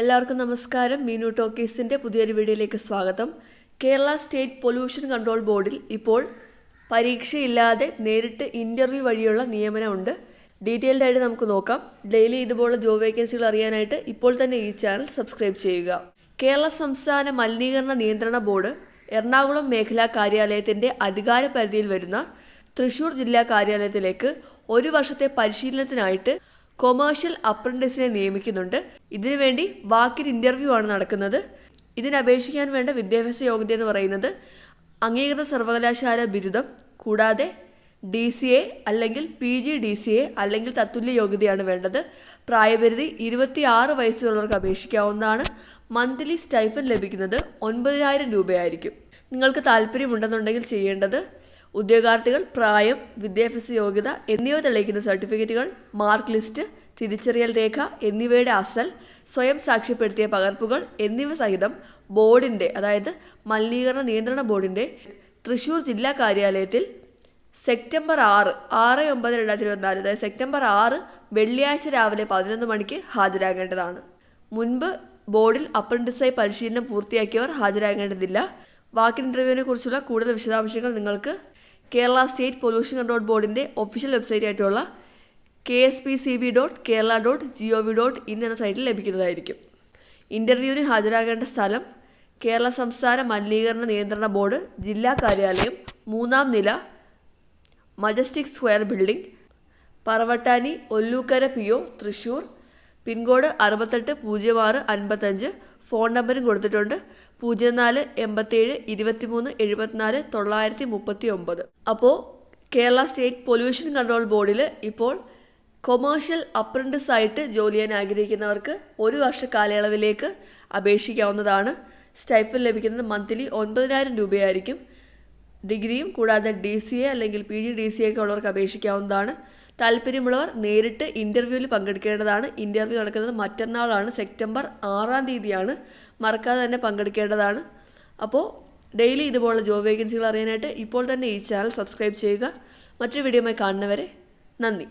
എല്ലാവർക്കും നമസ്കാരം. മീനു ടോക്കീസിന്റെ പുതിയൊരു വീഡിയോയിലേക്ക് സ്വാഗതം. കേരള സ്റ്റേറ്റ് പൊല്യൂഷൻ കൺട്രോൾ ബോർഡിൽ ഇപ്പോൾ പരീക്ഷയില്ലാതെ നേരിട്ട് ഇന്റർവ്യൂ വഴിയുള്ള നിയമനമുണ്ട്. ഡീറ്റെയിൽഡ് ആയിട്ട് നമുക്ക് നോക്കാം. ഡെയിലി ഇതുപോലുള്ള ജോബ് വേക്കൻസികൾ അറിയാനായിട്ട് ഇപ്പോൾ തന്നെ ഈ ചാനൽ സബ്സ്ക്രൈബ് ചെയ്യുക. കേരള സംസ്ഥാന മലിനീകരണ നിയന്ത്രണ ബോർഡ് എറണാകുളം മേഖലാ കാര്യാലയത്തിന്റെ അധികാര പരിധിയിൽ വരുന്ന തൃശൂർ ജില്ലാ കാര്യാലയത്തിലേക്ക് ഒരു വർഷത്തെ പരിശീലനത്തിനായിട്ട് കൊമേഴ്ഷ്യൽ അപ്രന്റീസിനെ നിയമിക്കുന്നുണ്ട്. ഇതിനുവേണ്ടി വാക്കിൻ ഇന്റർവ്യൂ ആണ് നടക്കുന്നത്. ഇതിന് അപേക്ഷിക്കാൻ വേണ്ട വിദ്യാഭ്യാസ യോഗ്യത എന്ന് പറയുന്നത് അംഗീകൃത സർവകലാശാല ബിരുദം കൂടാതെ ഡി സി എ അല്ലെങ്കിൽ P G D C A അല്ലെങ്കിൽ തത്തുല്യ യോഗ്യതയാണ് വേണ്ടത്. പ്രായപരിധി ഇരുപത്തി ആറ് വയസ്സുള്ളവർക്ക് അപേക്ഷിക്കാവുന്നതാണ്. മന്ത്ലി സ്റ്റൈഫൻ ലഭിക്കുന്നത് ഒൻപതിനായിരം രൂപയായിരിക്കും. നിങ്ങൾക്ക് താല്പര്യമുണ്ടെന്നുണ്ടെങ്കിൽ ചെയ്യേണ്ടത് ഉദ്യോഗാർത്ഥികൾ പ്രായം വിദ്യാഭ്യാസ യോഗ്യത എന്നിവ തെളിയിക്കുന്ന സർട്ടിഫിക്കറ്റുകൾ മാർക്ക് ലിസ്റ്റ് തിരിച്ചറിയൽ രേഖ എന്നിവയുടെ അസൽ സ്വയം സാക്ഷ്യപ്പെടുത്തിയ പകർപ്പുകൾ എന്നിവ സഹിതം ബോർഡിന്റെ അതായത് മലിനീകരണ നിയന്ത്രണ ബോർഡിന്റെ തൃശൂർ ജില്ലാ കാര്യാലയത്തിൽ സെപ്റ്റംബർ ആറ് ആറ് ഒമ്പത് രണ്ടായിരത്തി ഇരുപത്തിനാല് അതായത് സെപ്റ്റംബർ ആറ് വെള്ളിയാഴ്ച രാവിലെ പതിനൊന്ന് മണിക്ക് ഹാജരാകേണ്ടതാണ്. മുൻപ് ബോർഡിൽ അപ്രന്റീസായി പരിശീലനം പൂർത്തിയാക്കിയവർ ഹാജരാകേണ്ടതില്ല. വാക്കിൻ ഇന്റർവ്യൂവിനെ കുറിച്ചുള്ള കൂടുതൽ വിശദാംശങ്ങൾ നിങ്ങൾക്ക് കേരള സ്റ്റേറ്റ് പൊല്യൂഷൻ കൺട്രോൾ ബോർഡിന്റെ ഒഫീഷ്യൽ വെബ്സൈറ്റ് ആയിട്ടുള്ള K S P C B dot Kerala dot G O V dot in എന്ന സൈറ്റിൽ ലഭിക്കുന്നതായിരിക്കും. ഇന്റർവ്യൂവിന് ഹാജരാകേണ്ട സ്ഥലം കേരള സംസ്ഥാന മലിനീകരണ നിയന്ത്രണ ബോർഡ് ജില്ലാ കാര്യാലയം മൂന്നാം നില majestic square building Paravattani Ollukkara P O Thrissur pincode അറുപത്തെട്ട് പൂജ്യം ആറ് അൻപത്തഞ്ച് ഫോൺ നമ്പറും കൊടുത്തിട്ടുണ്ട്. പൂജ്യം നാല് എൺപത്തേഴ് ഇരുപത്തിമൂന്ന് എഴുപത്തിനാല് തൊള്ളായിരത്തി മുപ്പത്തി ഒമ്പത് അപ്പോൾ കേരള സ്റ്റേറ്റ് പൊല്യൂഷൻ കൺട്രോൾ ബോർഡിൽ ഇപ്പോൾ കൊമേഴ്ഷ്യൽ അപ്രന്റിസ് ആയിട്ട് ജോലി ചെയ്യാൻ ആഗ്രഹിക്കുന്നവർക്ക് ഒരു വർഷ കാലയളവിലേക്ക് അപേക്ഷിക്കാവുന്നതാണ്. സ്റ്റൈഫിൽ ലഭിക്കുന്നത് മന്ത്ലി ഒൻപതിനായിരം രൂപയായിരിക്കും. ഡിഗ്രിയും കൂടാതെ ഡി സി എ അല്ലെങ്കിൽ P G D C A ഒക്കെ ഉള്ളവർക്ക് അപേക്ഷിക്കാവുന്നതാണ്. താല്പര്യമുള്ളവർ നേരിട്ട് ഇന്റർവ്യൂവിൽ പങ്കെടുക്കേണ്ടതാണ്. ഇന്റർവ്യൂ നടക്കുന്നത് മറ്റന്നാളാണ്. സെപ്റ്റംബർ ആറാം തീയതിയാണ്. മറക്കാതെ തന്നെ പങ്കെടുക്കേണ്ടതാണ്. അപ്പോൾ ഡെയിലി ഇതുപോലുള്ള ജോബ് വേക്കൻസികൾ അറിയാനായിട്ട് ഇപ്പോൾ തന്നെ ഈ ചാനൽ സബ്സ്ക്രൈബ് ചെയ്യുക. മറ്റൊരു വീഡിയോയുമായി കാണുന്നവരെ നന്ദി.